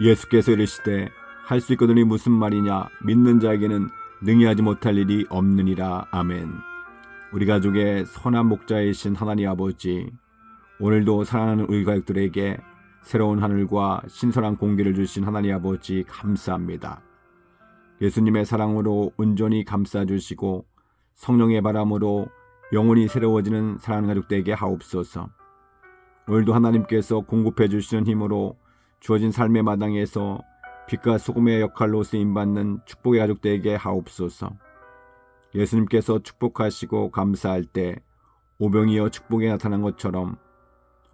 예수께서 이르시되 할 수 있거든이 무슨 말이냐 믿는 자에게는 능히 하지 못할 일이 없느니라 아멘. 우리 가족의 선한 목자이신 하나님 아버지 오늘도 사랑하는 우리 가족들에게 새로운 하늘과 신선한 공기를 주신 하나님 아버지 감사합니다. 예수님의 사랑으로 온전히 감싸주시고 성령의 바람으로 영혼이 새로워지는 사랑하는 가족들에게 하옵소서. 오늘도 하나님께서 공급해 주시는 힘으로 주어진 삶의 마당에서 빛과 소금의 역할로 쓰임받는 축복의 가족들에게 하옵소서. 예수님께서 축복하시고 감사할 때 오병이어 축복에 나타난 것처럼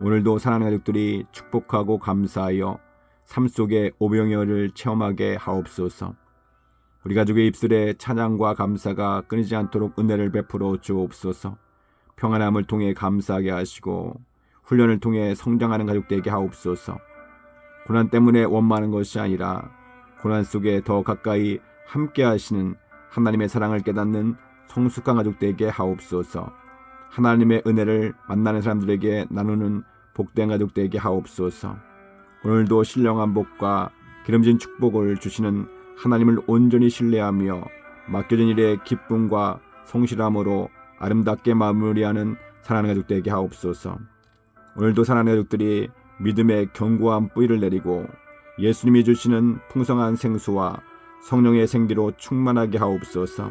오늘도 사랑하는 가족들이 축복하고 감사하여 삶 속에 오병이어를 체험하게 하옵소서. 우리 가족의 입술에 찬양과 감사가 끊이지 않도록 은혜를 베풀어 주옵소서. 평안함을 통해 감사하게 하시고 훈련을 통해 성장하는 가족들에게 하옵소서. 고난 때문에 원망하는 것이 아니라 고난 속에 더 가까이 함께 하시는 하나님의 사랑을 깨닫는 성숙한 가족들에게 하옵소서. 하나님의 은혜를 만나는 사람들에게 나누는 복된 가족들에게 하옵소서. 오늘도 신령한 복과 기름진 축복을 주시는 하나님을 온전히 신뢰하며 맡겨진 일의 기쁨과 성실함으로 아름답게 마무리하는 사랑하는 가족들에게 하옵소서. 오늘도 사랑하는 가족들이 믿음의 견고한 뿌리를 내리고 예수님이 주시는 풍성한 생수와 성령의 생기로 충만하게 하옵소서.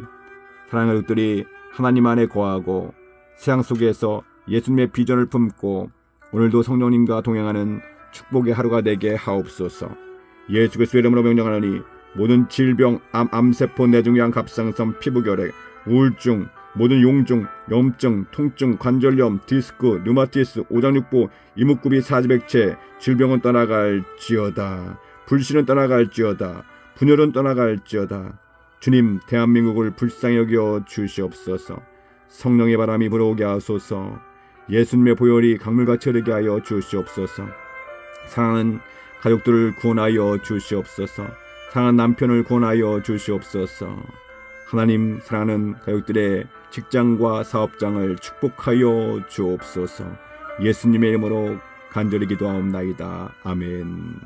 사랑하는 가족들이 하나님 안에 거하고 세상 속에서 예수님의 비전을 품고 오늘도 성령님과 동행하는 축복의 하루가 되게 하옵소서. 예수 그리스도의 이름으로 명령하노니 모든 질병, 암, 암세포, 뇌종양, 갑상선, 피부결핵, 우울증, 모든 용종, 염증, 통증, 관절염, 디스크, 류마티스, 오장육부, 이목구비, 사지백체, 질병은 떠나갈지어다. 불신은 떠나갈지어다. 분열은 떠나갈지어다. 주님, 대한민국을 불쌍히 여겨 주시옵소서. 성령의 바람이 불어오게 하소서. 예수님의 보혈이 강물같이 흐르게 하여 주시옵소서. 사랑하는 가족들을 구원하여 주시옵소서. 사랑하는 남편을 구원하여 주시옵소서. 하나님 사랑하는 가족들의 직장과 사업장을 축복하여 주옵소서. 예수님의 이름으로 간절히 기도하옵나이다. 아멘.